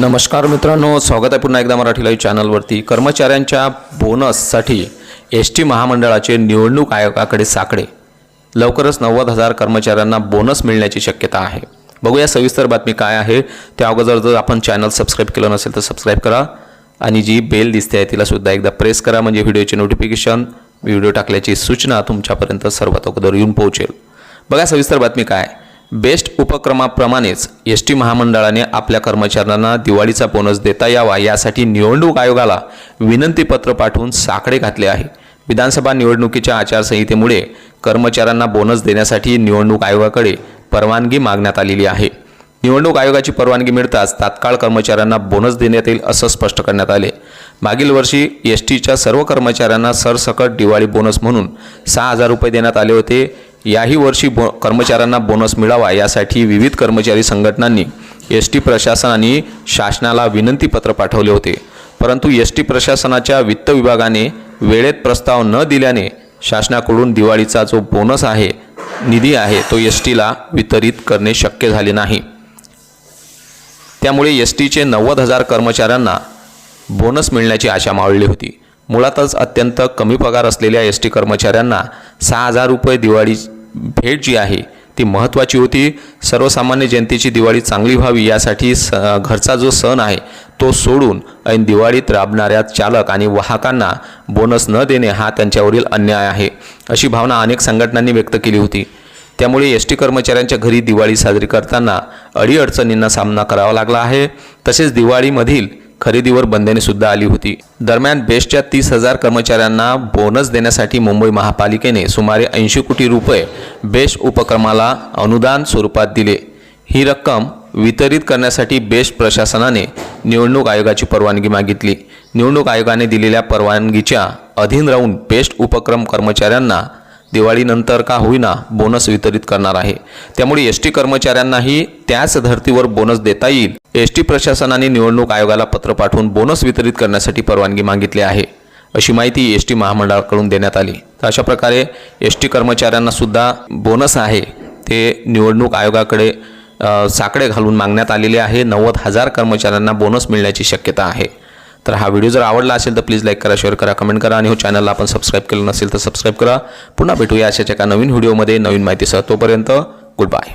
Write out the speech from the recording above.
नमस्कार मित्रांनो स्वागत आहे पुन्हा एकदा मराठी लाईव्ह चॅनलवरती कर्मचाऱ्यांच्या बोनससाठी एस टी महामंडळाचे निवडणूक आयोगाकडे साकडे. लवकरच नव्वद हजार कर्मचाऱ्यांना बोनस मिळण्याची शक्यता आहे. बघूया सविस्तर बातमी काय आहे. त्या अगोदर जर आपण चॅनल सबस्क्राईब केलं नसेल तर सबस्क्राईब करा. आणि जी बेल दिसते आहे तिला सुद्धा एकदा प्रेस करा म्हणजे व्हिडिओचे नोटिफिकेशन व्हिडिओ टाकल्याची सूचना तुमच्यापर्यंत सर्वात अगोदर येऊन पोहोचेल. बघा सविस्तर बातमी काय बेस्ट उपक्रमाप्रमाणेच एस टी महामंडळाने आपल्या कर्मचाऱ्यांना दिवाळीचा बोनस देता यावा यासाठी निवडणूक आयोगाला विनंतीपत्र पाठवून साकडे घातले आहे. विधानसभा निवडणुकीच्या आचारसंहितेमुळे कर्मचाऱ्यांना बोनस देण्यासाठी निवडणूक आयोगाकडे परवानगी मागण्यात आलेली आहे. निवडणूक आयोगाची परवानगी मिळताच तात्काळ कर्मचाऱ्यांना बोनस देण्यात येईल असं स्पष्ट करण्यात आले. मागील वर्षी एस टीच्या सर्व कर्मचाऱ्यांना सरसकट दिवाळी बोनस म्हणून सहा हजार रुपये देण्यात आले होते. याही वर्षी बो कर्मचाऱ्यांना बोनस मिळावा यासाठी विविध कर्मचारी संघटनांनी एस टी प्रशासन आणि शासनाला विनंतीपत्र पाठवले होते. परंतु एस टी प्रशासनाच्या वित्त विभागाने वेळेत प्रस्ताव न दिल्याने शासनाकडून दिवाळीचा जो बोनस आहे निधी आहे तो एस टीला वितरित करणे शक्य झाले नाही. त्यामुळे एस टीचे नव्वद हजार कर्मचाऱ्यांना बोनस मिळण्याची आशा मावळली होती. मुळातच अत्यंत कमी पगार असलेल्या एस टी कर्मचाऱ्यांना सहा हजार रुपये दिवाळी भेट जी आहे ती महत्त्वाची होती. सर्वसामान्य जनतेची दिवाळी चांगली व्हावी यासाठी स घरचा जो सण आहे तो सोडून ऐन दिवाळीत राबणाऱ्या चालक आणि वाहकांना बोनस न देणे हा त्यांच्यावरील अन्याय आहे अशी भावना अनेक संघटनांनी व्यक्त केली होती. त्यामुळे एस टी कर्मचाऱ्यांच्या घरी दिवाळी साजरी करताना अडीअडचणींना सामना करावा लागला आहे. तसेच दिवाळीमधील खरेदीवर बंधने सुद्धा आली होती. दरम्यान बेस्टच्या तीस हजार कर्मचाऱ्यांना बोनस देण्यासाठी मुंबई महापालिकेने सुमारे ऐंशी कोटी रुपये बेस्ट उपक्रमाला अनुदान स्वरूपात दिले. ही रक्कम वितरित करण्यासाठी बेस्ट प्रशासनाने निवडणूक आयोगाची परवानगी मागितली. निवडणूक आयोगाने दिलेल्या परवानगीच्या अधीन राहून बेस्ट उपक्रम कर्मचाऱ्यांना दिवाळीनंतर का होईना बोनस वितरित करणार आहे. त्यामुळे एस टी कर्मचाऱ्यांनाही त्याच धर्तीवर बोनस देता येईल. एस टी प्रशासनाने निवडणूक आयोगाला पत्र पाठवून बोनस वितरित करण्यासाठी परवानगी मागितली आहे. अशी माहिती एस टी महामंडळाकडून देण्यात आली. तर अशा प्रकारे एस टी कर्मचाऱ्यांना सुद्धा बोनस आहे. ते निवडणूक आयोगाकडे साकडे घालून मागण्यात आलेले आहे. नव्वद हजार कर्मचाऱ्यांना बोनस मिळण्याची शक्यता आहे. तर हा व्हिडिओ जर आवडला असेल तर प्लीज लाईक करा शेअर करा कमेंट करा. आणि हो चॅनलला आपण सबस्क्राईब केलं नसेल तर सबस्क्राईब करा. पुन्हा भेटूया अशाच एका नवीन व्हिडिओमध्ये नवीन माहितीसह. तोपर्यंत गुड बाय